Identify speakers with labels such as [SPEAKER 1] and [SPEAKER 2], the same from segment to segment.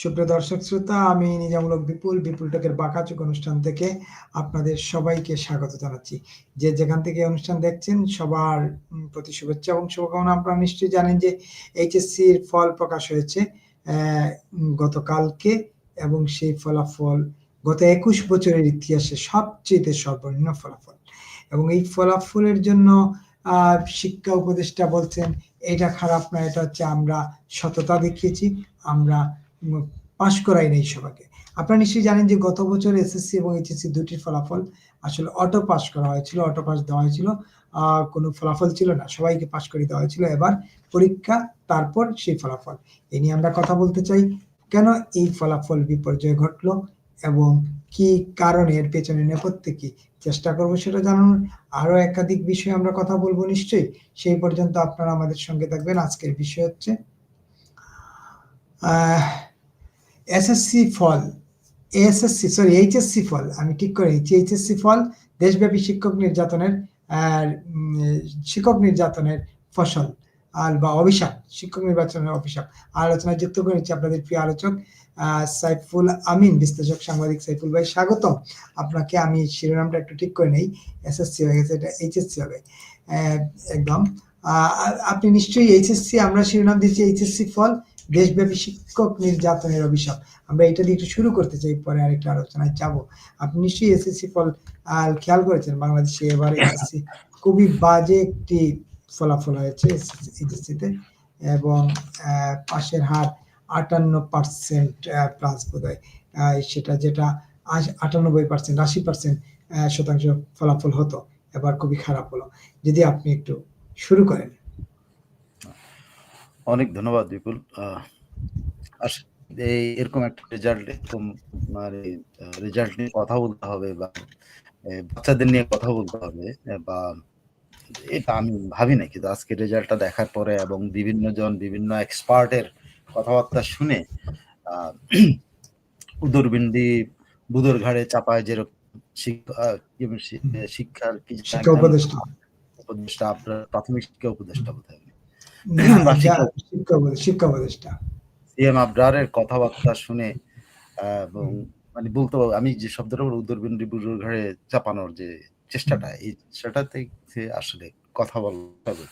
[SPEAKER 1] সুপ্রিয় দর্শক শ্রোতা, আমি নিজামূলক বিপুল বিপুল টকের বাঁকাচুক অনুষ্ঠান থেকে আপনাদের সবাইকে স্বাগত জানাচ্ছি। যে যেখান থেকে অনুষ্ঠান দেখছেন, সবার প্রতি শুভেচ্ছা এবং শুভকামনা আপনারা নিশ্চয়ই জানেন যে এইচএসসির ফল প্রকাশ হয়েছে গতকালকে এবং সেই ফলাফল গত একুশ বছরের ইতিহাসে সবচেয়ে সর্বনিম্ন ফলাফল। এবং এই ফলাফলের জন্য শিক্ষা উপদেষ্টা বলছেন, এটা খারাপ না, এটা হচ্ছে আমরা সততা দেখিয়েছি, আমরা পাশ করাই নাই সবাইকে। আপনারা নিশ্চয়ই জানেন যে গত বছর এসএসসি এবং এইচএসসি দুটির ফলাফল আসলে অটো পাস করা হয়েছিল অটো পাস দেওয়া হয়েছিল। কোনো ফলাফল ছিল না, সবাইকে পাস করে দেওয়া হয়েছিল। এবার পরীক্ষা, তারপর সেই ফলাফল। এ নিয়ে আমরা কথা বলতে চাই, কেন এই ফলাফল বিপর্যয় ঘটলো এবং কি কারণে, এর পেছনে নেপথ্যে কি চেষ্টা করব সেটা জানানোর আরও একাধিক বিষয়ে আমরা কথা বলব নিশ্চয়ই। সেই পর্যন্ত আপনারা আমাদের সঙ্গে থাকবেন। আজকের বিষয় হচ্ছে এসএসসি ফল এসএসসি সরি এইচএসসি ফল, আমি ঠিক করে এইচএসসি ফল দেশব্যাপী শিক্ষক নির্যাতনের শিক্ষক নির্যাতনের ফসল আর বা অভিশাপ, শিক্ষক নির্বাচনের অভিশাপ। আলোচনায় যুক্ত করে নিচ্ছি আপনাদের প্রিয় আলোচক সাইফুল আমিন, বিশ্লেষক সাংবাদিক সাইফুল ভাই, স্বাগতম। আপনাকে আমি শিরোনামটা একটু ঠিক করে নেই এসএসসি হয়ে গেছে, এটা এইচএসসি হবে একদম। আপনি নিশ্চয়ই এইচএসসি আমরা শিরোনাম দিচ্ছি এইচএসসি ফল দেশব্যাপী শিক্ষক নির্যাতনের অভিশাপ। আমরা এটা দিয়ে একটু শুরু করতে চাই, পরে আরেকটা আলোচনায় যাব। আপনি নিশ্চয়ই এসএসসি ফল খেয়াল করেছেন, বাংলাদেশে এবার এসএসসি খুবই বাজে একটি ফলাফল হয়েছে এইচএসসিতে এবং পাশের হার আটান্ন পার্সেন্ট প্লাস বোধ সেটা যেটা আটানব্বই পার্সেন্ট, আশি পার্সেন্ট শতাংশ ফলাফল হতো, এবার খুবই খারাপ হলো। যদি আপনি একটু শুরু করেন।
[SPEAKER 2] অনেক ধন্যবাদ বিপুল। এই এরকম একটা রেজাল্ট এরকম মানে রেজাল্ট নিয়ে কথা বলতে হবে বা বাচ্চাদের নিয়ে কথা বলতে হবে বা এটা আমি ভাবি না কিন্তু আজকে রেজাল্টটা দেখার পরে এবং বিভিন্ন জন বিভিন্ন এক্সপার্টের কথাবার্তা শুনে আহ, উদরবিন্দি বুদর ঘাড়ে চাপায় যেরকম শিক্ষার কি
[SPEAKER 1] উপদেষ্টা।
[SPEAKER 2] উপদেষ্টা আপনার প্রাথমিক শিক্ষা উপদেষ্টা বোধ হয় শিক্ষা
[SPEAKER 1] শিক্ষা উপদেষ্টা
[SPEAKER 2] সিএম আবরারের কথাবার্তা শুনে এবং মানে বলতে আমি যে শব্দটা বলব উত্তরবিন্দি বুজুর ঘরে চাপানোর যে চেষ্টাটা এই আসলে কথা বলতে হবে।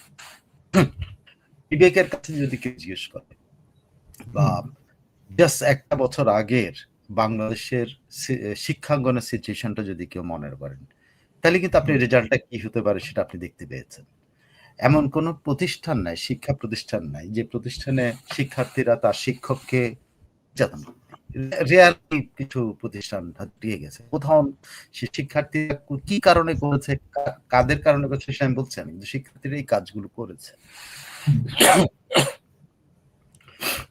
[SPEAKER 2] বিবেকের কাছে যদি কেউ জিজ্ঞেস করে বা জাস্ট একটা বছর আগের বাংলাদেশের শিক্ষাঙ্গনের সিচুয়েশনটা যদি কেউ মনে করেন তাহলে কিন্তু আপনি রেজাল্টটা কি হতে পারে সেটা আপনি দেখতে পেয়েছেন। এমন কোন প্রতিষ্ঠান নাই, শিক্ষা প্রতিষ্ঠান নাই, যে প্রতিষ্ঠানে শিক্ষার্থীরা তার শিক্ষককে নির্যাতন করে কিছু প্রতিষ্ঠান দিয়ে গেছে। কোথাও সে শিক্ষার্থীরা কি কারণে করেছে কাদের কারণে করেছে সে আমি বলছি না কিন্তু শিক্ষার্থীরা এই কাজগুলো করেছে।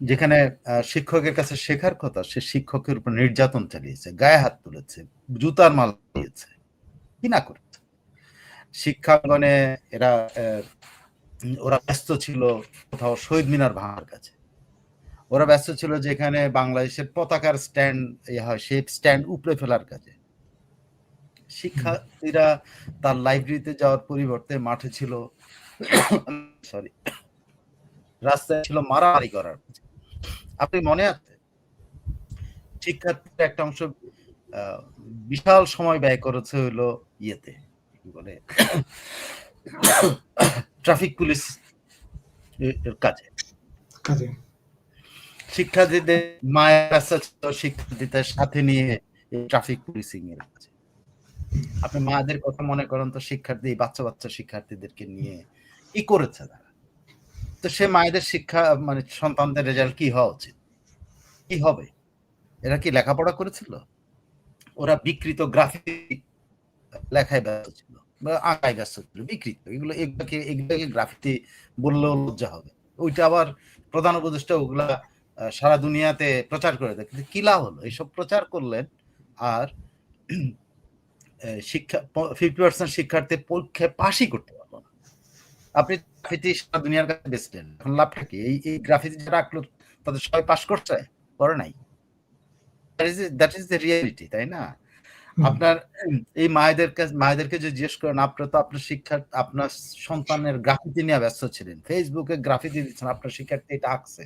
[SPEAKER 2] যেখানে শিক্ষকের কাছে শেখার কথা, সে শিক্ষকের উপর নির্যাতন চালিয়েছে, গায়ে হাত তুলেছে, জুতার মাল দিয়েছে। কি না করেছে শিক্ষাঙ্গনে এরা ওরা ব্যস্ত ছিল কোথাও শহীদ মিনার ভাঙার কাছে। ওরা ব্যস্ত ছিল যেখানে বাংলাদেশের পতাকার স্ট্যান্ড হয়, সেই স্ট্যান্ড উপড়ে ফেলার কাজে। শিক্ষার্থীরা তার লাইব্রেরিতে যাওয়ার পরিবর্তে মাঠে ছিল, সরি, রাস্তায় ছিল মারামারি করার। আপনি মনে আছে? শিক্ষার্থীর একটা অংশ বিশাল সময় ব্যয় করেছে হলো ইয়েতে। কি বলে ট্রাফিক পুলিশ কাজে। শিক্ষার্থীদের মায়ের কাছে ছিল শিক্ষার্থীদের সাথে নিয়ে ট্রাফিক পুলিশিং এর কাজে। আপনি কথা মনে করেন তো শিক্ষার্থী বাচ্চা বাচ্চা শিক্ষার্থীদেরকে নিয়ে কি করেছে তারা? তো সে মায়েদের শিক্ষা মানে সন্তানদের রেজাল্ট কি হওয়া উচিত? কি হবে? এরা কি লেখাপড়া করেছিল? ওরা বিকৃত গ্রাফিক লেখায় ব্যস্ত ছিল। আঁকায় ব্যস্ত ছিল বিকৃত। এগুলো এগুলোকে এগুলোকে গ্রাফিতি বললেও লজ্জা হবে। ওইটা আবার প্রধান উপদেষ্টা ওগুলা সারা দুনিয়াতে প্রচার করে দেয়। কিন্তু কি লাভ হলো? এইসব প্রচার করলেন আর শিক্ষা, ফিফটি পার্সেন্ট শিক্ষার্থী পরীক্ষায় পাশই করতে পারল না। আপনি গ্রাফিতি সারা দুনিয়ার কাছে বেচলেন এখন লাভটা কি? এই এই গ্রাফিতি যারা আঁকলো তাদের সবাই পাশ করছে? করে নাই? That is that is the reality তাই না। আপনার এই মায়েদের কাছে, মায়েদেরকে যে জিজ্ঞেস করেন আপনারা তো আপনার শিক্ষা আপনার সন্তানের গ্রাফিতি নিয়ে ব্যস্ত ছিলেন। ফেসবুকে গ্রাফিতি দিচ্ছেন, আপনার শিক্ষার্থী এটা আঁকছে।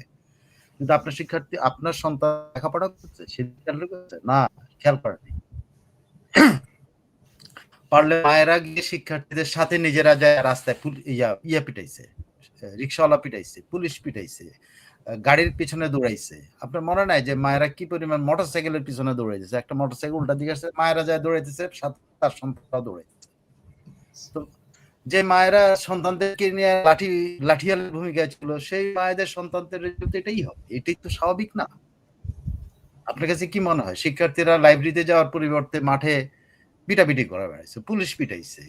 [SPEAKER 2] কিন্তু আপনার শিক্ষার্থী, আপনার সন্তান লেখাপড়া করছে, সে খেয়াল করছে? না, খেয়াল করেনি পারলে মায়েরা গিয়ে শিক্ষার্থীদের সাথে নিজেরা যায়, রাস্তায় ইয়া ইয়া পিটাইছে, রিক্সাওয়ালা পিটাইছে, পুলিশ পিটাইছে। গাড়ির পিছনে দৌড়াইছে। আপনার মনে নাই যে মায়েরা কি পরিমাণ মোটর সাইকেলের পিছনে দৌড়াইছে একটা মোটর সাইকেল উল্টা দিকে আসছে, মায়েরা যায় দৌড়াইতেছে তার সন্তানরা দৌড়াইছে তো যে মায়েরা সন্তানদেরকে নিয়ে লাঠি লাঠিয়াল ভূমিকা ছিল, সেই মায়েদের সন্তানদের এটাই হবে। এটাই তো স্বাভাবিক না। আপনার কাছে কি মনে হয়? শিক্ষার্থীরা লাইব্রেরিতে যাওয়ার পরিবর্তে মাঠে পিটাপিটি করা বেড়াইছে, পুলিশ পিটাইছে।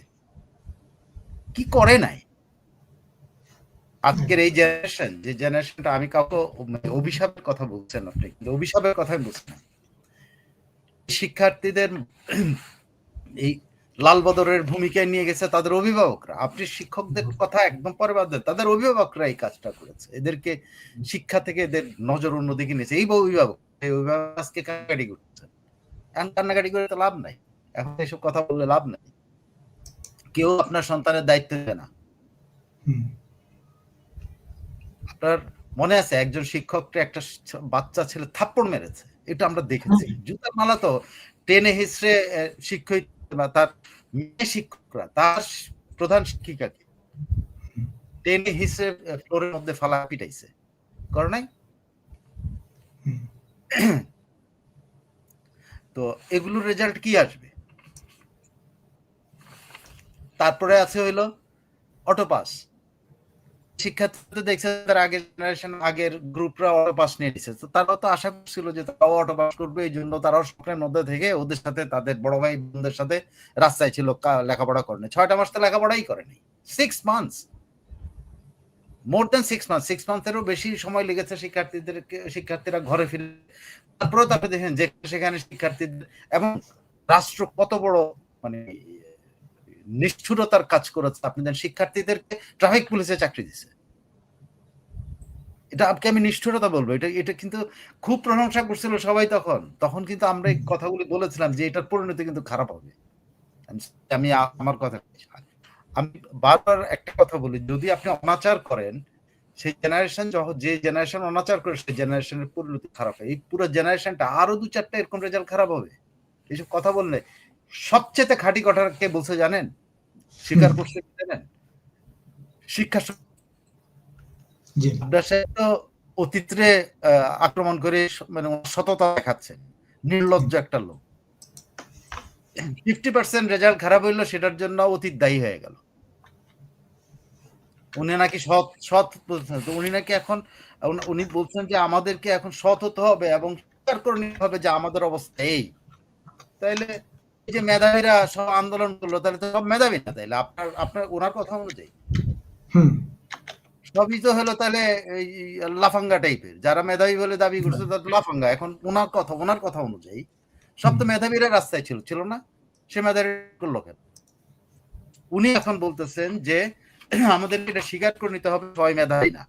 [SPEAKER 2] কি করে নাই? আজকের এই জেনারেশন যে জেনারেশনটা আমি কাউকে মানে অভিশাপের কথা বলছেন আপনি, কিন্তু অভিশাপের কথাই বলছেন শিক্ষার্থীদের এই লাল বদরের ভূমিকায় নিয়ে গেছে তাদের অভিভাবকরা। আপনি শিক্ষকদের কথা একদম পরে বাদ দেন, তাদের অভিভাবকরা এই কাজটা করেছে। এদেরকে শিক্ষা থেকে এদের নজর অন্যদিকে নিয়েছে। এই অভিভাবক এই অভিভাবক আজকে কান্নাকাটি করছে। এখন কান্নাকাটি করে তো লাভ নাই। এখন এসব কথা বললে লাভ নাই। কেউ আপনার সন্তানের দায়িত্ব দেবে না। আপনার মনে আছে একজন শিক্ষককে একটা বাচ্চা ছেলে থাপ্পড় মেরেছে? এটা আমরা দেখেছি। জুতার মালা তো টেনে হিসড়ে শিক্ষক বা তার মেয়ে শিক্ষকরা তার প্রধান শিক্ষিকাকে টেনে হিসড়ে ফ্লোরের মধ্যে ফালা পিটাইছে। করে নাই? তো এগুলোর রেজাল্ট কি আসবে? তারপরে আছে হইল অটো পাস শিক্ষার্থী দেখছে তার আগের জেনারেশন আগের গ্রুপরা অটো পাস নিয়ে তো তো আশা করছিল যে তারাও অটো পাস করবে, এই জন্য তারাও মধ্যে থেকে ওদের সাথে, তাদের বড় ভাই বোনদের সাথে রাস্তায় ছিল লেখাপড়া করেনি ছয়টা মাস তো লেখাপড়াই করেনি six months more then six month six মান্থেরও বেশি সময় লেগেছে শিক্ষার্থীদেরকে, শিক্ষার্থীরা ঘরে ফিরে। তারপরেও তারপরে দেখেন যে সেখানে শিক্ষার্থীদের এবং রাষ্ট্র কত বড় মানে নিষ্ঠুরতার কাজ করেছে। আপনি জানেন শিক্ষার্থীদেরকে ট্রাফিক পুলিশে চাকরি দিছে। এটা আপনি আমি নিষ্ঠুরতা বলব। এটা এটা কিন্তু খুব প্রশংসা করছিল সবাই তখন। তখন কিন্তু আমরা এই কথাগুলি বলেছিলাম যে এটার পরিণতি কিন্তু খারাপ হবে। আমি- আমি আমার কথা আমি বারবার একটা কথা বলি যদি আপনি অনাচার করেন সেই জেনারেশন যে জেনারেশন অনাচার করে সেই জেনারেশনের পরিণতি খারাপ হয়। এই পুরো জেনারেশনটা আরও দু চারটা এরকম রেজাল্ট খারাপ হবে। এইসব কথা বললে সবচেয়ে খাঁটি কথা কে বলছে জানেন? স্বীকার করছে জানেন? শিক্ষা
[SPEAKER 1] জি।
[SPEAKER 2] মাদ্রাসে তো আক্রমণ করে মানে সততা দেখাচ্ছে। নির্লজ্জ একটা লোক। ফিফটি পার্সেন্ট রেজাল্ট খারাপ হইল সেটার জন্য অতীত দায়ী হয়ে গেল। উনি নাকি সৎ সৎ উনি নাকি এখন উনি- উনি বলছেন যে আমাদেরকে এখন সৎ হতে হবে এবং স্বীকার করে নিতে হবে যে আমাদের অবস্থা এই। তাইলে এই যে মেধাবীরা সব আন্দোলন করল তাহলে তো সব মেধাবী না তাইলে। আপনার আপনার ওনার কথা অনুযায়ী।
[SPEAKER 1] হুম।
[SPEAKER 2] সবই তো হলো তাহলে এই লাফাঙ্গা টাইপের যারা মেধাবী বলে দাবি করছে তারা লাফাঙ্গা। এখন ওনার কথা ওনার কথা অনুযায়ী সব তো মেধাবীরা রাস্তায় ছিল ছিল না। সে মেধাবী করল কেন উনি এখন বলতেছেন যে আমাদের এটা স্বীকার করে নিতে হবে সবাই মেধাবী না।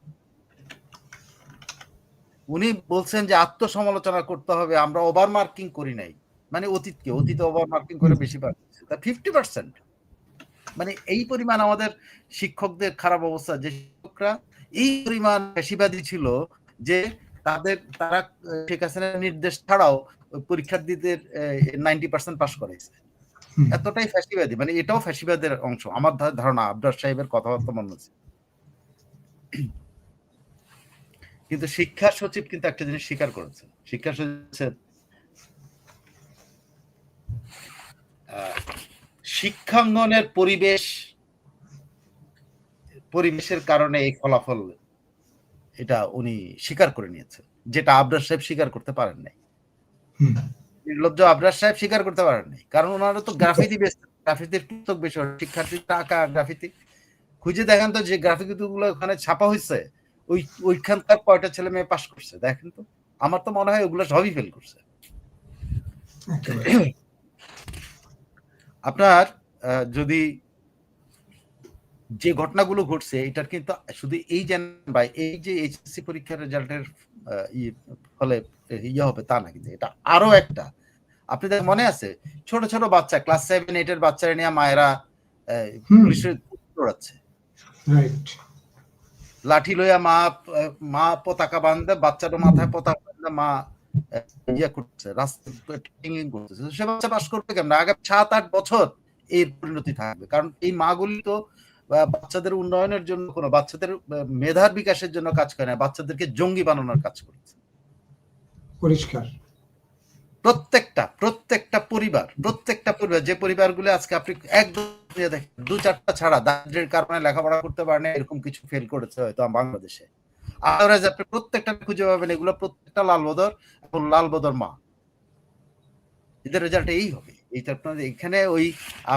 [SPEAKER 2] উনি বলছেন যে আত্মসমালোচনা করতে হবে আমরা ওভার মার্কিং করি নাই। মানে অতীতকে অতীতে ওভার মার্কিং করে বেশি পাচ্ছে তা ফিফটি পার্সেন্ট মানে এই পরিমাণ আমাদের শিক্ষকদের খারাপ অবস্থা যে শিক্ষকরা এই পরিমাণ পেশিবাদী ছিল যে তাদের তারা শেখ হাসিনার নির্দেশ ছাড়াও পরীক্ষার্থীদের নাইনটি পার্সেন্ট পাস করেছে এতটাই ফ্যাসিবাদী মানে এটাও ফ্যাসিবাদের অংশ। আমার ধারণা আবদার সাহেবের কথাবার্তা মনে হচ্ছে কিন্তু শিক্ষা সচিব কিন্তু একটা জিনিস স্বীকার করেছে শিক্ষা সচিব শিক্ষাঙ্গনের পরিবেশ পরিবেশের কারণে এই ফলাফল এটা উনি স্বীকার করে নিয়েছেন যেটা আবদার সাহেব স্বীকার করতে পারেন নাই। নির্লজ্জ আবরার সাহেব স্বীকার করতে পারেন নাই কারণ ওনারা তো গ্রাফিতি বেশ গ্রাফিতির পুস্তক বেশি শিক্ষার্থী টাকা গ্রাফিতি। খুঁজে দেখেন তো যে গ্রাফিতি গুলো ওখানে ছাপা হয়েছে ওই ওইখানকার কয়টা ছেলে মেয়ে পাশ করছে দেখেন তো। আমার তো মনে হয় ওগুলো সবই ফেল করছে। আপনার যদি যে ঘটনাগুলো ঘটছে এটার কিন্তু শুধু এই জান বা এই যে এইচএসসি পরীক্ষার রেজাল্টের ফলে ইয়ে হবে তা না কিন্তু এটা আরও একটা। আপনাদের মনে আছে? ছোট ছোট বাচ্চা ক্লাস সেভেন এইটের বাচ্চারা নিয়ে মায়েরা পুলিশের দৌড়াচ্ছে।
[SPEAKER 1] রাইট
[SPEAKER 2] লাঠি লইয়া মা মা পতাকা বান্ধে বাচ্চাটা মাথায় পতাকা বান্ধে মা ইয়ে করছে রাস্তা করতেছে। তো সে বাচ্চা পাস করবে কেমন? আগামী সাত আট বছর এই পরিণতি থাকবে। কারণ এই মাগুলি তো বাচ্চাদের উন্নয়নের জন্য কোনো বাচ্চাদের মেধার বিকাশের জন্য কাজ করে না বাচ্চাদেরকে জঙ্গি বানানোর কাজ করছে।
[SPEAKER 1] পরিষ্কার।
[SPEAKER 2] প্রত্যেকটা প্রত্যেকটা পরিবার প্রত্যেকটা পরিবার যে পরিবারগুলো আজকে আপনি একদম দেখেন দু চারটা ছাড়া দারিদ্রের কারণে লেখাপড়া করতে পারে না এরকম কিছু ফেল করেছে হয়তো বাংলাদেশে। আদারওয়াইজ আপনি প্রত্যেকটা খুঁজে পাবেন এগুলো প্রত্যেকটা লাল বদর এবং লাল বদর মা। এদের রেজাল্ট এই হবে। এইটা আপনার এখানে ওই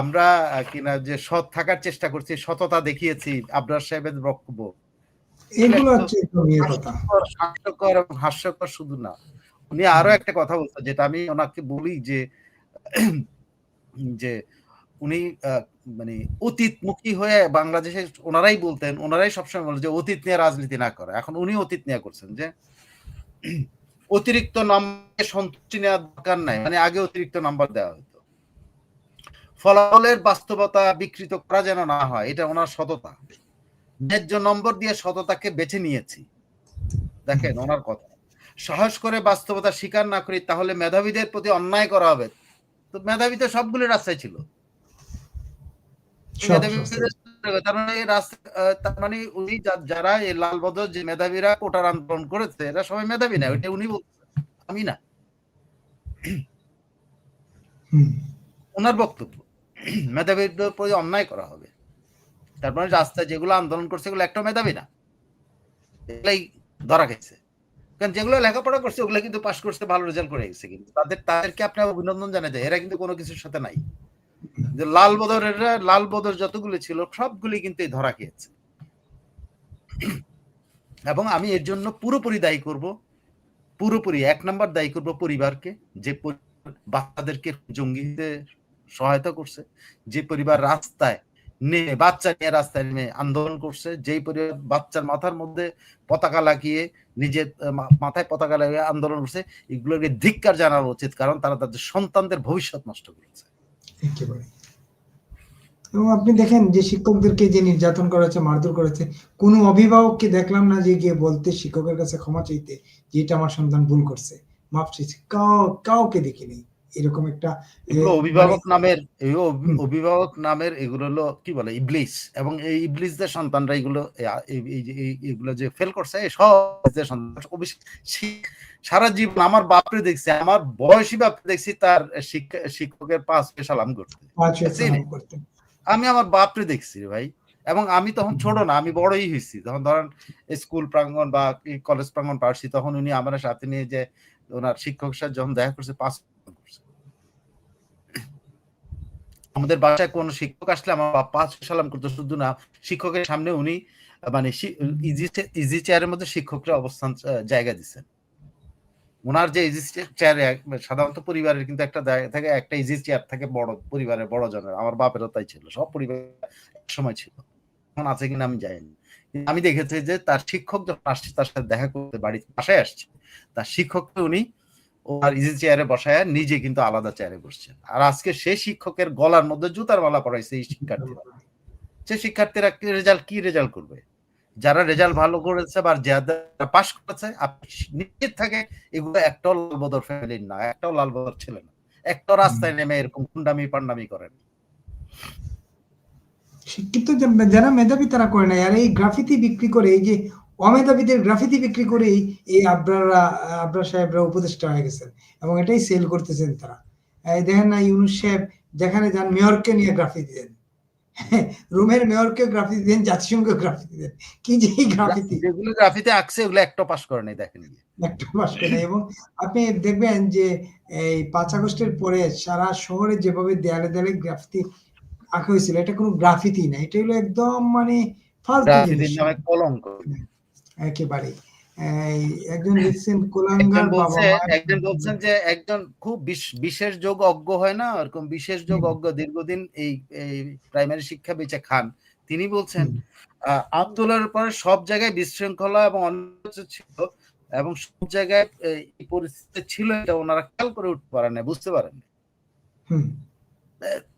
[SPEAKER 2] আমরা কিনা যে সৎ থাকার চেষ্টা করছি সততা দেখিয়েছি আবরার সাহেবের বক্তব্য।
[SPEAKER 1] এগুলো হচ্ছে
[SPEAKER 2] হাস্যকর এবং হাস্যকর শুধু না। উনি আরও একটা কথা বলছেন যেটা আমি ওনাকে বলি যে যে উনি মানে অতীতমুখী হয়ে বাংলাদেশে ওনারাই বলতেন ওনারাই সবসময় বলেন যে অতীত নিয়ে রাজনীতি না করে। এখন উনি অতীত নিয়ে করছেন যে অতিরিক্ত নাম্বারে সন্তুষ্টি নেওয়ার দরকার নাই। মানে আগে অতিরিক্ত নাম্বার দেওয়া হতো ফলাফলের বাস্তবতা বিকৃত করা যেন না হয় এটা ওনার সততা। ন্যায্য নম্বর দিয়ে সততাকে বেছে নিয়েছি। দেখেন ওনার কথা। সাহস করে বাস্তবতা স্বীকার না করি তাহলে মেধাবীদের প্রতি অন্যায় করা হবে। তো মেধাবী তো সবগুলো রাস্তায় ছিল। তার মানে তার মানে উনি যারা এই লালবদর যে মেধাবীরা কোটার আন্দোলন করেছে এরা সবাই মেধাবী না ওইটা উনি বলছেন। আমি না। ওনার বক্তব্য। মেধাবীদের প্রতি অন্যায় করা হবে। তারপরে রাস্তায় যেগুলো আন্দোলন করছে, এগুলো একটা মেধাবী না। এগুলাই ধরা গেছে কারণ যেগুলো লেখাপড়া করছে, ওগুলো কিন্তু পাশ করছে, ভালো রেজাল্ট করে গেছে কিন্তু। তাদের তাদেরকে আপনি অভিনন্দন জানাতে এরা কিন্তু কোনো কিছুর সাথে নাই। যে লাল বদরের লাল বদর যতগুলো ছিল, সবগুলি কিন্তু এই ধরা খেয়েছে। এবং আমি এর জন্য পুরোপুরি দায়ী করব। পুরোপুরি এক নাম্বার দায়ী করব পরিবারকে। যে বাচ্চাদেরকে জঙ্গিতে সহায়তা করছে, যে পরিবার রাস্তায় নেমে, বাচ্চা নিয়ে রাস্তায় নেমে আন্দোলন করছে, যেই পরিবার বাচ্চার মাথার মধ্যে পতাকা লাগিয়ে নিজের মাথায় পতাকা লাগিয়ে আন্দোলন করছে, এগুলোকে ধিক্কার জানানো উচিত, কারণ তারা তাদের সন্তানদের ভবিষ্যৎ নষ্ট করেছে।
[SPEAKER 1] এবং আপনি দেখেন যে শিক্ষকদেরকে যে নির্যাতন করা হচ্ছে মারধর করেছে, কোনো অভিভাবককে দেখলাম না যে গিয়ে বলতে শিক্ষকের কাছে ক্ষমা চাইতে, যে এটা আমার সন্তান ভুল করছে। মাপ চাইছে কাউ কাউকে দেখিনি। এরকম একটা
[SPEAKER 2] অভিভাবক
[SPEAKER 1] মানে-
[SPEAKER 2] নামের এই অভি-
[SPEAKER 1] হুম।
[SPEAKER 2] অভিভাবক নামের এগুলো হলো কি বলে ইবলিস। এবং এই ইবলিসদের সন্তানরা এগুলো এগুলো যে ফেল করছে সব সন্তান। সারা জীবন আমার বাপরে দেখছি আমার বয়সী বাপরে দেখছি তার শিক্ষকের পাঁচ সালাম করতে। আমি আমার বাপরে দেখছি ভাই। এবং আমি তখন ছোট না আমি বড়ই হয়েছি। তখন ধরেন স্কুল প্রাঙ্গণ বা কলেজ প্রাঙ্গণ পারছি তখন উনি আমার সাথে নিয়ে যে ওনার শিক্ষক সাথে যখন দেখা করছে পাঁচ করছে আমাদের বাসায় কোন শিক্ষক আসলে আমার পাঁচ সালাম করতো, শুধু না, শিক্ষকের সামনে উনি মানে ইজি চেয়ারের মধ্যে শিক্ষকরা অবস্থান জায়গা দিচ্ছেন ওনার যে ইজি চেয়ারে সাধারণত পরিবারের কিন্তু একটা জায়গা থাকে, একটা ইজি চেয়ার থাকে বড়, পরিবারের বড় জনের, আমার বাপেরও তাই ছিল, সব পরিবার এক সময় ছিল। এখন আছে কিনা আমি জানি আমি দেখেছি যে তার শিক্ষক যখন আসছে, তার সাথে দেখা করতে বাড়ি বাসায় আসছে, তার শিক্ষককে উনি ওনার ইজি চেয়ারে বসায় নিজে কিন্তু আলাদা চেয়ারে বসছেন। আর আজকে সেই শিক্ষকের গলার মধ্যে জুতার মালা পড়াইছে এই শিক্ষার্থীরা। সে শিক্ষার্থীরা কি রেজাল্ট কি রেজাল্ট করবে? যারা রেজাল্ট ভালো করেছে বা যারা পাশ করেছে আপনি নিশ্চিত থাকে এগুলো একটাও লাল বদর ফ্যামিলির না একটাও লাল বদর ছেলে না। একটা রাস্তায় নেমে এরকম গুন্ডামি পান্ডামি করেন
[SPEAKER 1] শিক্ষিত যারা মেধাবী তারা করে না। আর এই গ্রাফিতি বিক্রি করে এই যে অমেধাবীদের গ্রাফিতি বিক্রি করেই এই আবরার সাহেবরা উপদেষ্টা হয়ে গেছেন এবং এটাই সেল করতেছেন তারা। দেখেন না ইউনুস সাহেব যেখানে যান মেয়রকে নিয়ে গ্রাফিতি দেন। রোমের মেয়রকে গ্রাফিতি দেন জাতিসংঘ গ্রাফিতি দেন। কি যে গ্রাফিতি?
[SPEAKER 2] যেগুলো গ্রাফিতে আঁকছে ওগুলো একটা পাস করে নাই দেখেন
[SPEAKER 1] একটা মাস করে এবং আপনি দেখবেন যে এই পাঁচ আগস্টের পরে সারা শহরে যেভাবে দেয়ালে দেয়ালে গ্রাফিতি আঁকা হয়েছিল এটা কোনো গ্রাফিতি না। এটা হলো একদম মানে ফালতু জিনিস।
[SPEAKER 2] কলঙ্ক।
[SPEAKER 1] একেবারে একজন লিখছেন কোলাঙ্গার
[SPEAKER 2] একজন বলছেন যে একজন খুব বিশেষ যোগ অজ্ঞ হয় না ওরকম বিশেষ যোগ অজ্ঞ দীর্ঘদিন এই প্রাইমারি শিক্ষা বেঁচে খান। তিনি বলছেন আন্দোলনের পরে সব জায়গায় বিশৃঙ্খলা এবং অনিশ্চয়তা ছিল এবং সব জায়গায় এই পরিস্থিতি ছিল এটা ওনারা খেয়াল করে উঠতে পারেন না বুঝতে পারেন
[SPEAKER 1] হুম।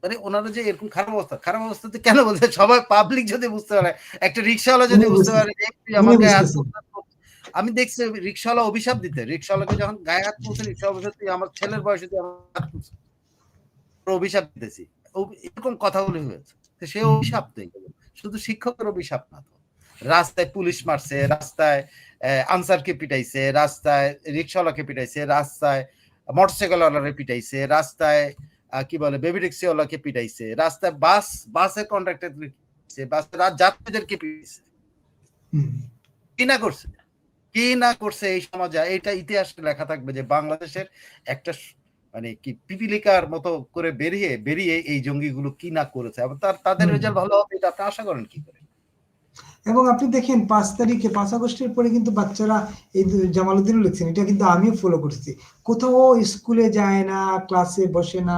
[SPEAKER 2] মানে ওনারা যে এরকম খারাপ অবস্থা খারাপ অবস্থাতে কেন বলছে? সবাই পাবলিক যদি বুঝতে পারে একটা রিক্সাওয়ালা যদি বুঝতে পারে। তুলছিস, আমি দেখছি রিক্সাওয়ালা অভিশাপ দিতে রিক্সাওয়ালাকে যখন গায়ে হাত তুলছে রিক্সা অভিশাপ তুই আমার ছেলের বয়সে তুই আমার অভিশাপ দিতেছি। এরকম কথাগুলি হয়েছে সে অভিশাপ তো শুধু শিক্ষকের অভিশাপ না তো। রাস্তায় পুলিশ মারছে রাস্তায় আনসারকে পিটাইছে রাস্তায় রিক্সাওয়ালাকে পিটাইছে রাস্তায় মোটরসাইকেলওয়ালারে পিটাইছে রাস্তায় কি বলে বেবি রিক্সাওয়ালাকে পিটাইছে। রাস্তায় বাস বাসের কন্ট্রাক্টর বাসের যাত্রীদেরকে পিটাইছে। কি না করছে? কি না করছে এই সমাজে? এটা ইতিহাসে লেখা থাকবে যে বাংলাদেশের একটা মানে কি পিপিলিকার মতো করে বেরিয়ে বেরিয়ে এই জঙ্গিগুলো কি না করেছে? তার তাদের রেজাল্ট ভালো হবে এটা আপনি আশা করেন কি করে?
[SPEAKER 1] এবং আপনি দেখেন পাঁচ তারিখে পাঁচ আগস্টের পরে কিন্তু বাচ্চারা এই জামালউদ্দিনও লিখছেন এটা কিন্তু আমিও ফলো করছি। কোথাও স্কুলে যায় না ক্লাসে বসে না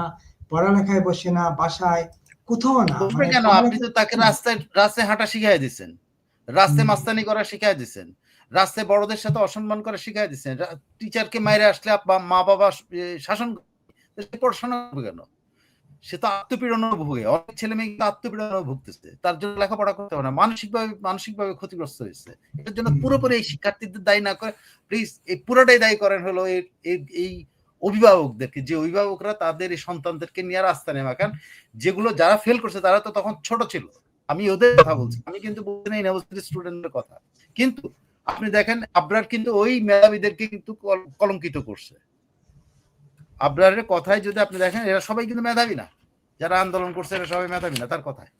[SPEAKER 1] পড়ালেখায় বসে না বাসায় কোথাও না। মানে
[SPEAKER 2] কেন? আপনি তো তাকে রাস্তায় রাস্তায় হাঁটা শিখাই দিচ্ছেন রাস্তায় মাস্তানি করা শিখাই দিচ্ছেন রাস্তায় বড়দের সাথে অসম্মান করা শিখাই দিচ্ছেন টিচারকে মাইরে আসলে মা বাবা শাসন পড়াশোনা করবে কেন? সে তো আত্মপীড়ন ভোগে অনেক ছেলে মেয়ে কিন্তু আত্মপীড়ন ভুগতেছে তার জন্য লেখাপড়া করতে হবে না। মানসিকভাবে মানসিকভাবে ক্ষতিগ্রস্ত হয়েছে। এটার জন্য পুরোপুরি এই শিক্ষার্থীদের দায়ী না করে প্লিজ এই পুরোটাই দায়ী করেন হলো এই অভিভাবকদেরকে। যে অভিভাবকরা তাদের এই সন্তানদেরকে নিয়ে রাস্তা নেমা কারণ যেগুলো যারা ফেল করছে, তারা তো তখন ছোট ছিল। আমি ওদের কথা বলছি। আমি কিন্তু বলছি না ইউনিভার্সিটি স্টুডেন্টের কথা। কিন্তু আপনি দেখেন, আবরার কিন্তু ওই মেধাবীদেরকে কিন্তু কল- কলঙ্কিত করছে। আবরারের কথায় যদি আপনি দেখেন এরা সবাই কিন্তু মেধাবী না। যারা আন্দোলন করছে এরা সবাই মেধাবী না তার কথায়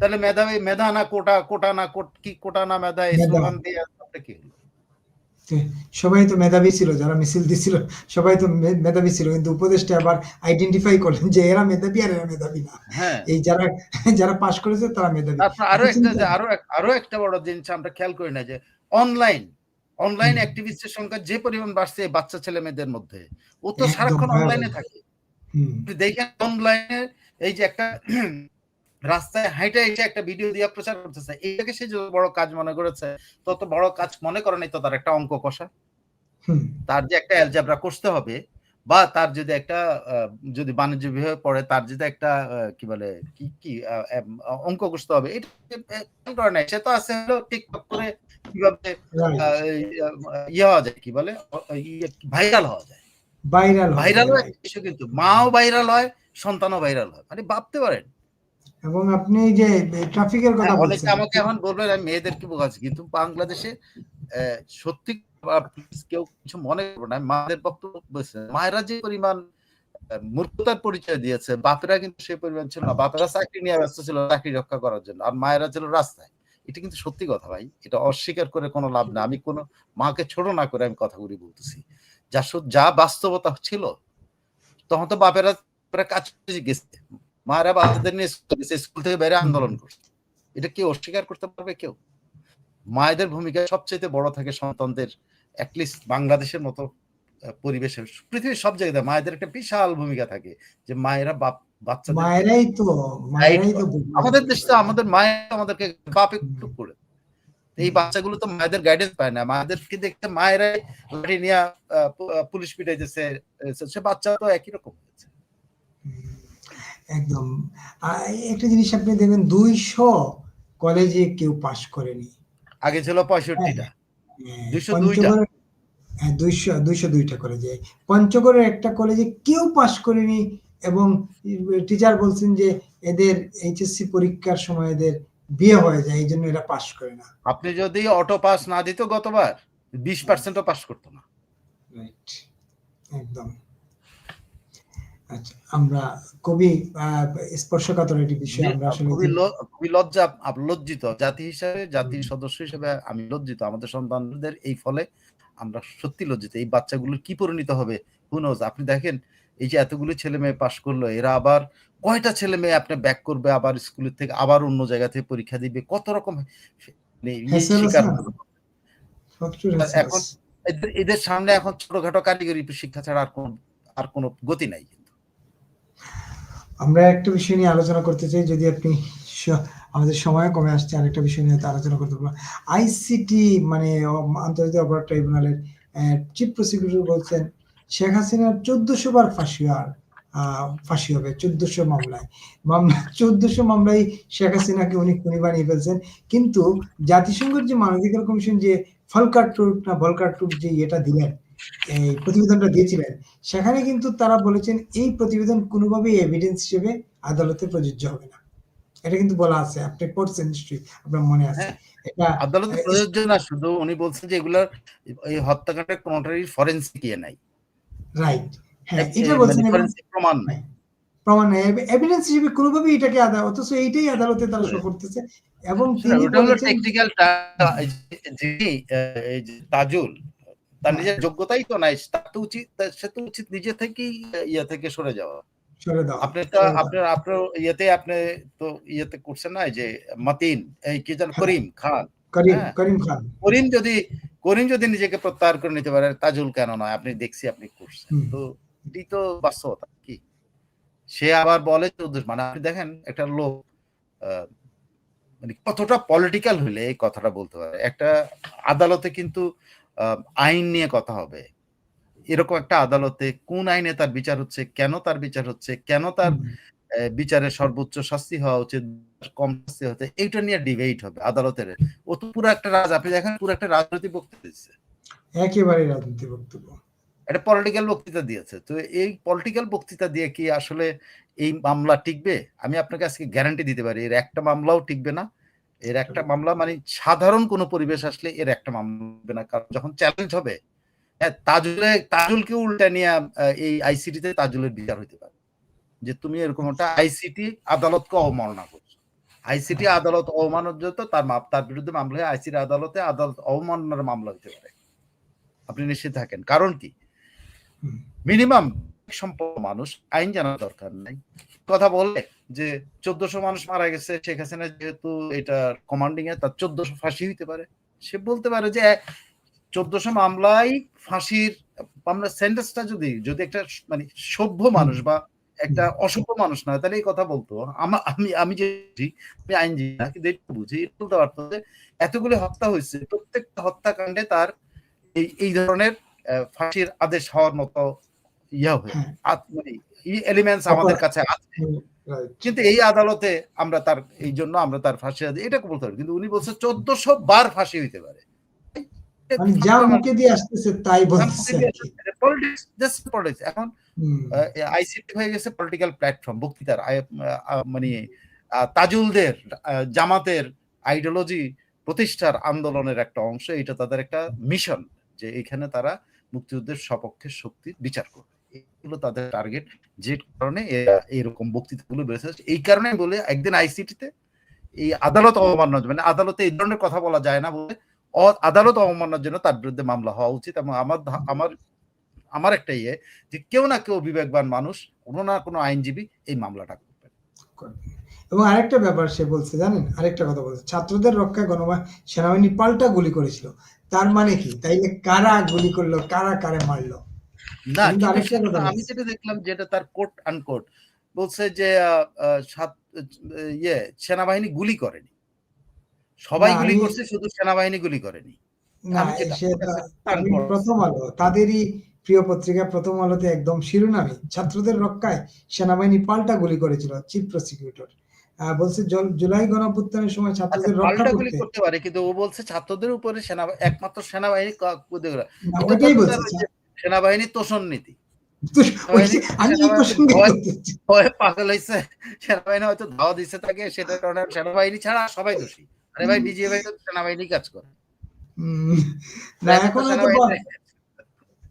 [SPEAKER 2] তাহলে মেধাবী মেধা না কোটা কোটা না কোট কি কোটা না মেধা এই স্লোগান দিয়ে কি?
[SPEAKER 1] সবাই তো মেধাবী ছিল যারা মিছিল দিছিল সবাই তো মেধাবী ছিল। কিন্তু উপদেষ্টা আবার আইডেন্টিফাই করলেন যে এরা মেধাবী আর এরা মেধাবী না।
[SPEAKER 2] হ্যাঁ।
[SPEAKER 1] এই যারা যারা পাশ করেছে তারা মেধাবী।
[SPEAKER 2] তারপর
[SPEAKER 1] আরও
[SPEAKER 2] একটা আরও আরও একটা বড় জিনিস আমরা খেয়াল করি না যে অনলাইন অনলাইন অ্যাক্টিভিস্টের সংখ্যা যে পরিমাণ বাড়ছে বাচ্চা ছেলে মেয়েদের মধ্যে ও তো সারাক্ষণ অনলাইনে থাকে। দেখেন অনলাইনে এই যে একটা রাস্তায় হাইটে এসে একটা ভিডিও দিয়ে প্রচার করতেছে এইটাকে সে যত বড় কাজ মনে করেছে তত বড় কাজ মনে করে নাই তো তার একটা অঙ্ক কষা। তার যে একটা অ্যালজাবরা কষতে হবে বা তার যদি একটা যদি বাণিজ্য বিভাগে পড়ে তার যদি একটা কি বলে কি কি অঙ্ক কষতে হবে এটা সে, করে নাই। সে তো আছে হলো টিকটক করে কীভাবে ইয়ে হওয়া যায় কি বলে? ভাইরাল হওয়া যায়।
[SPEAKER 1] Viral
[SPEAKER 2] viral. কিছু কিন্তু মাও ভাইরাল হয় সন্তানও ভাইরাল হয়। মানে ভাবতে পারেন।
[SPEAKER 1] এবং আপনি যে ট্রাফিকের কথা
[SPEAKER 2] হ্যাঁ,
[SPEAKER 1] বলছেন।
[SPEAKER 2] আমাকে এখন বলবে আমি মেয়েদেরকে বোঝাচ্ছি। কিন্তু বাংলাদেশে সত্যি কেউ কিছু মনে করবে না। মায়ের বক্তব্য মায়েরা যে পরিমাণ মূর্খতার পরিচয় দিয়েছে বাপেরা কিন্তু সেই পরিমাণ ছিল না। বাপেরা চাকরি নিয়ে ব্যস্ত ছিল চাকরি রক্ষা করার জন্য। আর মায়েরা ছিল রাস্তায়। এটা কিন্তু সত্যি কথা ভাই। এটা অস্বীকার করে কোনো লাভ না। আমি কোনো মাকে ছোট না করে আমি কথাগুলি বলতেছি। যা যা বাস্তবতা ছিল, তখন তো বাপেরা কাজ করে গেছে। মায়েরা বাচ্চাদের নিয়ে স্কুল থেকে বেড়ে আন্দোলন করছে। এটা কি অস্বীকার করতে পারবে কেউ? মায়েদের ভূমিকা সবচেয়ে বড় থাকে সন্তানদের অ্যাটলিস্ট বাংলাদেশের মতো পরিবেশে। পৃথিবীর সব জায়গায় মায়েদের একটা বিশাল ভূমিকা থাকে যে মায়েরা বাপ বাচ্চাদের
[SPEAKER 1] মায়েরাই তো মায়েরাই তো
[SPEAKER 2] আমাদের দেশে তো আমাদের মায়ের আমাদেরকে বাপ একটু করে। এই বাচ্চাগুলো তো মায়েদের গাইডেন্স পায় না। মায়েদেরকে দেখতে মায়েরাই লাঠি নিয়ে পুলিশ পিটাইতেছে সে বাচ্চা তো একই রকম হয়েছে।
[SPEAKER 1] একদম। একটা জিনিস আপনি দেখবেন দুইশো কলেজে কেউ পাশ করেনি।
[SPEAKER 2] আগে ছিল পঁয়ষট্টিটা।
[SPEAKER 1] হ্যাঁ,
[SPEAKER 2] 202টা?
[SPEAKER 1] হ্যাঁ দুইশো দুইশো দুইটা কলেজে পঞ্চগড়ের একটা কলেজে কেউ পাশ করেনি এবং টিচার বলছেন যে এদের এইচএসসি পরীক্ষার সময় এদের বিয়ে হয়ে যায় এই জন্য এরা পাশ করে না।
[SPEAKER 2] আপনি যদি অটো পাস না দিত গতবার বিশ পার্সেন্টও পাস করতো না।
[SPEAKER 1] রাইট একদম। আচ্ছা আমরা খুবই স্পর্শকাতর একটি বিষয় আমরা আসলে
[SPEAKER 2] খুবই খুবই লজ্জা লজ্জিত জাতি হিসাবে জাতির সদস্য হিসেবে আমি লজ্জিত। আমাদের সন্তানদের এই ফলে আমরা সত্যি লজ্জিত। এই বাচ্চাগুলোর কি পরিণত হবে? হুনোজ আপনি দেখেন এই যে এতগুলো ছেলে মেয়ে পাশ করল এরা আবার কয়টা ছেলে মেয়ে আপনি ব্যাক করবে আবার স্কুলের থেকে আবার অন্য জায়গা থেকে পরীক্ষা দিবে কত রকম মানে ইয়ে? করবে।
[SPEAKER 1] প্রচুর
[SPEAKER 2] এখন- এদের- এদের সামনে এখন ছোটখাটো কারিগরি শিক্ষা ছাড়া আর কোন আর কোনো গতি নাই কিন্তু
[SPEAKER 1] আমরা একটা বিষয় নিয়ে আলোচনা করতে চাই যদি আপনি আমাদের সময় কমে আসছে আরেকটা বিষয় নিয়ে আলোচনা করতে পারব আইসিটি মানে আন্তর্জাতিক অপরাধ ট্রাইব্যুনালের চিফ প্রসিকিউটর বলছেন শেখ হাসিনার চোদ্দশো বার ফাঁসি আর ফাঁসি হবে চোদ্দশো মামলায়। মামলা চোদ্দশো মামলায় শেখ হাসিনাকে উনি খুনি বানিয়ে ফেলছেন। কিন্তু জাতিসংঘের যে মানবাধিকার কমিশন যে ফলকার টুক না ভলকার টুক যে এটা দিলেন এই প্রতিবেদনটা দিয়েছিলেন সেখানে কিন্তু তারা বলেছেন এই প্রতিবেদন কোনোভাবেই এভিডেন্স হিসেবে আদালতে প্রযোজ্য হবে না। এটা কিন্তু বলা আছে আপনি পড়ছেন নিশ্চয়ই আপনার মনে আছে।
[SPEAKER 2] হ্যাঁ।
[SPEAKER 1] এটা
[SPEAKER 2] আদালতে প্রযোজ্য না শুধু উনি বলছেন যে এগুলোর এই হত্যাকাণ্ডের কোনোটারই ফরেন্সিক ইয়ে নাই।
[SPEAKER 1] রাইট হ্যাঁ এটা বলছেন
[SPEAKER 2] মানে
[SPEAKER 1] এবং
[SPEAKER 2] forensic প্রমাণ নাই।
[SPEAKER 1] প্রমাণ নেই। এভিডেন্স হিসেবে কোনোভাবেই এটাকে আদালত অথচ এইটাই আদালতে তারা শো করতেছে। এবং তিনি
[SPEAKER 2] ওটা হলো
[SPEAKER 1] বলেছেন
[SPEAKER 2] টেকনিক্যাল যিনি আহ, এই যে তাজুল তার নিজের যোগ্যতাই তো নাই তার তো উচিত সে তো উচিত নিজে থেকেই ইয়ে থেকে সরে যাওয়া। আপনি তো আপনার আপনার ইয়েতে আপনি তো ইয়েতে করছেন না যে মাতিন এই কি যেন করিম খান।
[SPEAKER 1] করিম
[SPEAKER 2] হ্যাঁ।
[SPEAKER 1] করিম খান।
[SPEAKER 2] করিম যদি করিম যদি নিজেকে প্রত্যাহার করে নিতে পারে তাজুল কেন নয়? আপনি দেখছি আপনি করছেন। তো এটি তো বাস্তবতা কি? সে আবার বলে মানে আপনি দেখেন একটা লোক আহ, মানে কতটা পলিটিক্যাল হলে এই কথাটা বলতে পারে। একটা আদালতে কিন্তু আইন নিয়ে কথা হবে। এরকম একটা আদালতে কোন আইনে তার বিচার হচ্ছে কেন তার বিচার হচ্ছে কেন তার বিচারের সর্বোচ্চ শাস্তি হওয়া উচিত কম শাস্তি হতে এইটা নিয়ে ডিবেট হবে আদালতের। ও তো পুরো একটা রাজ আপনি দেখেন পুরো একটা রাজনৈতিক বক্তৃতা দিচ্ছে।
[SPEAKER 1] একেবারে রাজনীতি বক্তব্য।
[SPEAKER 2] একটা পলিটিক্যাল বক্তৃতা দিয়েছে। তো এই পলিটিক্যাল বক্তৃতা দিয়ে কি আসলে এই মামলা টিকবে? আমি আপনাকে আজকে গ্যারান্টি দিতে পারি এর একটা মামলাও টিকবে না। এর একটা মামলা মানে সাধারণ কোনো পরিবেশ আসলে এর একটা মামলা হবে না। কারণ যখন চ্যালেঞ্জ হবে হ্যাঁ, তাজুলে তাজুলকে উল্টা নিয়ে এই আইসিটিতে তাজুলের বিচার হইতে পারে। যে তুমি এরকম একটা আইসিটি আদালতকে অবমাননা করছ। আইসিটি আদালত অবমাননাযত তার মাপ তার বিরুদ্ধে মামলা হয় আইসিটি আদালতে আদালত অবমাননার মামলা হতে পারে। আপনি নিশ্চিত থাকেন। কারণ কি? মিনিমাম সম্পন্ন মানুষ আইন জানার দরকার নাই। কথা বলে যে চোদ্দশো মানুষ মারা গেছে, শেখ হাসিনা যেহেতু এটা কমান্ডিং এ তার চোদ্দশো ফাঁসি হইতে পারে। সে বলতে পারে যে, চোদ্দশো মামলায় ফাঁসির মামলার সেন্টেন্সটা যদি যদি একটা মানে সভ্য মানুষ বা একটা অসভ্য মানুষ না তাহলে এই কথা বলতো। আমা- আমি আমি যে আমি আইনজীবী না কিন্তু এটা বুঝি বলতে পারতো যে এতগুলি হত্যা হয়েছে প্রত্যেকটা হত্যাকাণ্ডে তার এই এই ধরনের ফাঁসির আদেশ হওয়ার মতো ইয়া হয়ে
[SPEAKER 1] হ্যাঁ,
[SPEAKER 2] মানে এলিমেন্টস আমাদের কাছে আছে। কিন্তু এই আদালতে আমরা তার এই জন্য আমরা তার ফাঁসি এটা বলতে পারি কিন্তু উনি বলছে চোদ্দশো বার ফাঁসি হইতে পারে।
[SPEAKER 1] মানে যা মুখে দিয়ে আসতেছে তাই বলতেছে
[SPEAKER 2] পলিটিক্স জাস্ট পলিটিক্স এখন আইসিটি হয়ে গেছে পলিটিক্যাল প্ল্যাটফর্ম বক্তৃতার মানে তাজুলদের জামাতের আইডিওলজি প্রতিষ্ঠার আন্দোলনের একটা অংশ এটা তাদের একটা মিশন যে এখানে তারা মুক্তিযুদ্ধের সপক্ষে শক্তির বিচার করবে। এগুলো তাদের টার্গেট যে কারণে এরা এরকম বক্তৃতাগুলো বেড়েছে। এই কারণে বলে একদিন আইসিটিতে এই আদালত অবমাননার জন্য- মানে আদালতে এই ধরনের কথা বলা যায় না বলে আদালত অবমাননার জন্য তার বিরুদ্ধে মামলা হওয়া উচিত এবং আমার আমার আমার একটা ইয়ে যে কেউ না কেউ বিবেকবান মানুষ কোনো না কোনো আইনজীবী এই মামলাটা করবেন।
[SPEAKER 1] এবং আরেকটা ব্যাপার সে বলছে জানেন? আরেকটা কথা বলছে। ছাত্রদের রক্ষায় গণমা সেনাবাহিনী পাল্টা গুলি করেছিল। তার মানে কি? তাইলে কারা গুলি করল? কারা কারে মারলো?
[SPEAKER 2] না আমি যেটা দেখলাম যেটা তার কোট আনকোট বলছে যে ইয়ে সেনাবাহিনী গুলি করেনি। সবাই গুলি করছে শুধু সেনাবাহিনী গুলি করেনি।
[SPEAKER 1] প্রথম আলো তাদেরই প্রিয় পত্রিকা প্রথম আলোতে একদম শিরোনামে ছাত্রদের রক্ষায় সেনাবাহিনী পাল্টা গুলি করেছিল চিফ প্রসিকিউটর। বলছে জুলাই গণঅভ্যুত্থানের সময়
[SPEAKER 2] আচ্ছা
[SPEAKER 1] ছাত্রদের রক্ষা করতে
[SPEAKER 2] করতে পারে কিন্তু ও বলছে ছাত্রদের উপরে সেনা একমাত্র সেনাবাহিনী
[SPEAKER 1] ওইটাই বলছে
[SPEAKER 2] সেনাবাহিনী তোষণ নীতি। পাগল হয়েছে সেনাবাহিনী হয়তো ধাওয়া দিচ্ছে তাকে সেটার কারণে সেনাবাহিনী ছাড়া সবাই দোষী। আরে ভাই ডিজিএফআই তো সেনাবাহিনী কাজ করে।
[SPEAKER 1] না এখন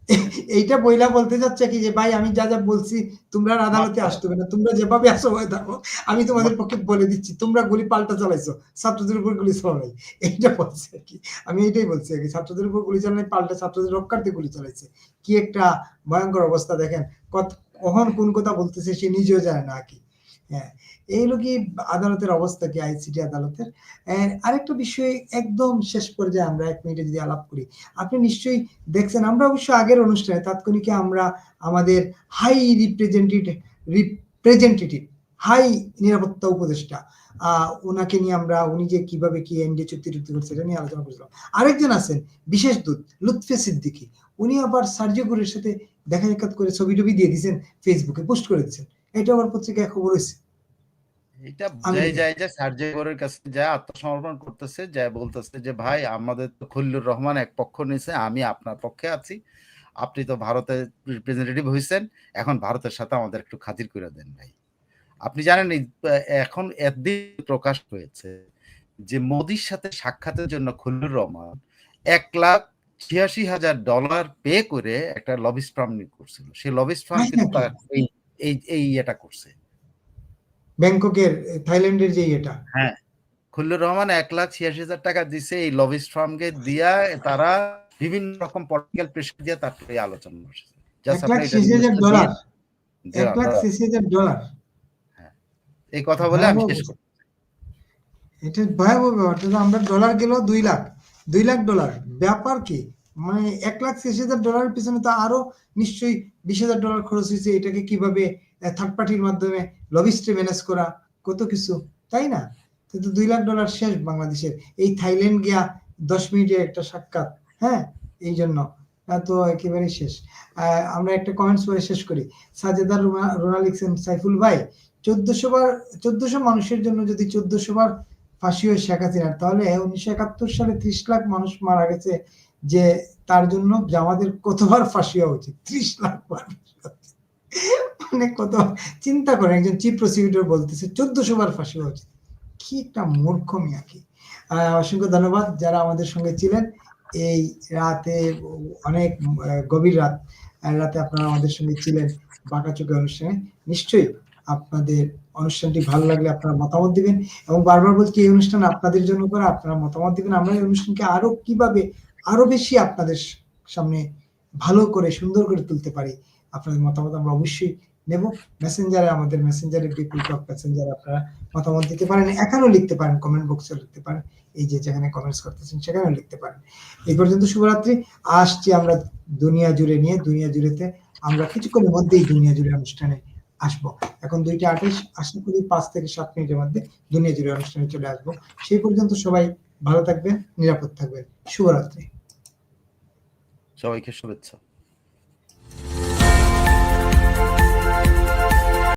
[SPEAKER 1] এইটা বইলা বলতে যাচ্ছে কি যে ভাই আমি যা যা বলছি তোমরা আদালতে আসতে হবে না। তোমরা যেভাবে আসো হয়ে থাকো আমি তোমাদের পক্ষে বলে দিচ্ছি তোমরা গুলি পাল্টা চালাইছো ছাত্রদের উপর গুলি চালাই এইটা বলছে আর কি। আমি এইটাই বলছি আর কি ছাত্রদের উপর গুলি চালাই পাল্টা ছাত্রদের রক্ষার্থে গুলি চালাইছে। কি একটা ভয়ঙ্কর অবস্থা দেখেন কত কখন কোন কথা বলতেছে সে নিজেও জানে না আর কি। হ্যাঁ এই হলো কি আদালতের অবস্থা কি? আইসিটি আদালতের? আরেকটা বিষয় একদম শেষ পর্যায়ে আমরা এক মিনিটে যদি আলাপ করি, আপনি নিশ্চয়ই দেখছেন, আমরা অবশ্য আগের অনুষ্ঠানে তাৎক্ষণিকে আমরা আমাদের হাই রিপ্রেজেন্টেটিভ রিপ্রেজেন্টেটিভ হাই নিরাপত্তা উপদেষ্টা ওনাকে নিয়ে আমরা, উনি যে কীভাবে কি এনডি চুক্তি টুক্তি করছে এটা নিয়ে আলোচনা করছিলাম। আরেকজন আছেন, বিশেষ দূত, লুৎফে সিদ্দিকি। উনি আবার সার্জিও গুরের সাথে দেখা সাক্ষাৎ করে ছবি টবি দিয়ে দিয়েছেন ফেসবুকে পোস্ট করে দিচ্ছেন এটা আবার পত্রিকায় খবর হয়েছে
[SPEAKER 2] এটা বোঝাই যায় যে সার্জেগরের কাছে যায় আত্মসমর্পণ করতেছে যায় বলতেছে যে ভাই আমাদের তো খলিলুর রহমান এক পক্ষ নিছে আমি আপনার পক্ষে আছি। আপনি তো ভারতের রিপ্রেজেন্টেটিভ হয়েছেন এখন ভারতের সাথে আমাদের একটু খাতির করে দেন ভাই। আপনি জানেন এখন একদিন প্রকাশ হয়েছে যে মোদির সাথে সাক্ষাতের জন্য খলিলুর রহমান এক লাখ ছিয়াশি হাজার ডলার পে করে একটা লবিস ফার্ম করছিল। সেই লবিস ফার্ম কিন্তু এই এই এটা করছে।
[SPEAKER 1] ব্যাংককের থাইল্যান্ডের যে এটা।
[SPEAKER 2] হ্যাঁ খুল্লুর রহমান এক লাখ ছিয়াশি হাজার টাকা দিছে এই লবিস্ট ফার্মকে দিয়া তারা বিভিন্ন রকম পলিটিক্যাল প্রেশার দিয়ে তার আলোচনা বসেছে।
[SPEAKER 1] ডলার। ডলার।
[SPEAKER 2] এই কথা বলে আমি শেষ। করব
[SPEAKER 1] এটা ভয়াবহ ব্যাপার। আমরা ডলার গেল দুই লাখ দুই লাখ ডলার। ব্যাপার কি? মানে এক লাখ হাজার ডলারের পিছনে তো আরও নিশ্চয়ই বিশ হাজার ডলার খরচ হয়েছে। এটাকে কীভাবে থার্ড পার্টির মাধ্যমে লবিস্টে ম্যানেজ করা, কত কিছু, তাই না? কিন্তু দুই লাখ ডলার শেষ বাংলাদেশের। এই থাইল্যান্ড গিয়া দশ মিনিটের একটা সাক্ষাৎ হ্যাঁ? এই জন্য তো একেবারেই শেষ। আমরা একটা কমেন্টস পরে শেষ করি। সাজেদার রোনা- লিখছেন, সাইফুল ভাই, চোদ্দশো বার, চোদ্দশো মানুষের জন্য যদি চোদ্দশো বার ফাঁসি হয়ে শেখ হাসিনার, তাহলে উনিশশো একাত্তর সালে ত্রিশ লাখ মানুষ মারা গেছে যে তার জন্য যে আমাদের কতবার ফাঁসি হওয়া উচিত? ত্রিশ লাখ বার মানে কত চিন্তা করে একজন চিফ প্রসিকিউটর বলতেছে, চোদ্দশো বার ফাঁসি উচিত। কি একটা মূর্খ মিয়া কি। অসংখ্য ধন্যবাদ যারা আমাদের সঙ্গে ছিলেন। এই রাতে অনেক গভীর রাত রাতে আপনারা আমাদের সঙ্গে ছিলেন বাঁকাচোখে অনুষ্ঠানে। নিশ্চয়ই আপনাদের অনুষ্ঠানটি ভালো লাগলে আপনারা মতামত দিবেন এবং বারবার বলছি এই অনুষ্ঠান আপনাদের জন্য করে, আপনারা মতামত দিবেন। আমরা এই অনুষ্ঠানকে আরও কীভাবে আরও বেশি আপনাদের সামনে ভালো করে, সুন্দর করে তুলতে পারি আপনাদের মতামত আমরা অবশ্যই নেব। মেসেঞ্জারে আমাদের মেসেঞ্জারে বিপুল টক মেসেঞ্জারে আপনারা মতামত দিতে পারেন। এখানেও লিখতে পারেন। কমেন্ট বক্সে লিখতে পারেন। এই যে যেখানে কমেন্টস করতেছেন, সেখানেও লিখতে পারেন। এই পর্যন্ত শুভরাত্রি। আসছি আমরা দুনিয়া জুড়ে নিয়ে। দুনিয়া জুড়েতে আমরা কিছুক্ষণের মধ্যেই দুনিয়া জুড়ে অনুষ্ঠানে আসব। এখন দুইটা আঠাশ আশা করি পাঁচ থেকে সাত মিনিটের মধ্যে দুনিয়া জুড়ে অনুষ্ঠানে চলে আসব। সেই পর্যন্ত সবাই ভালো থাকবেন, নিরাপদ থাকবেন। শুভরাত্রি।
[SPEAKER 2] সবাইকে শুভেচ্ছা।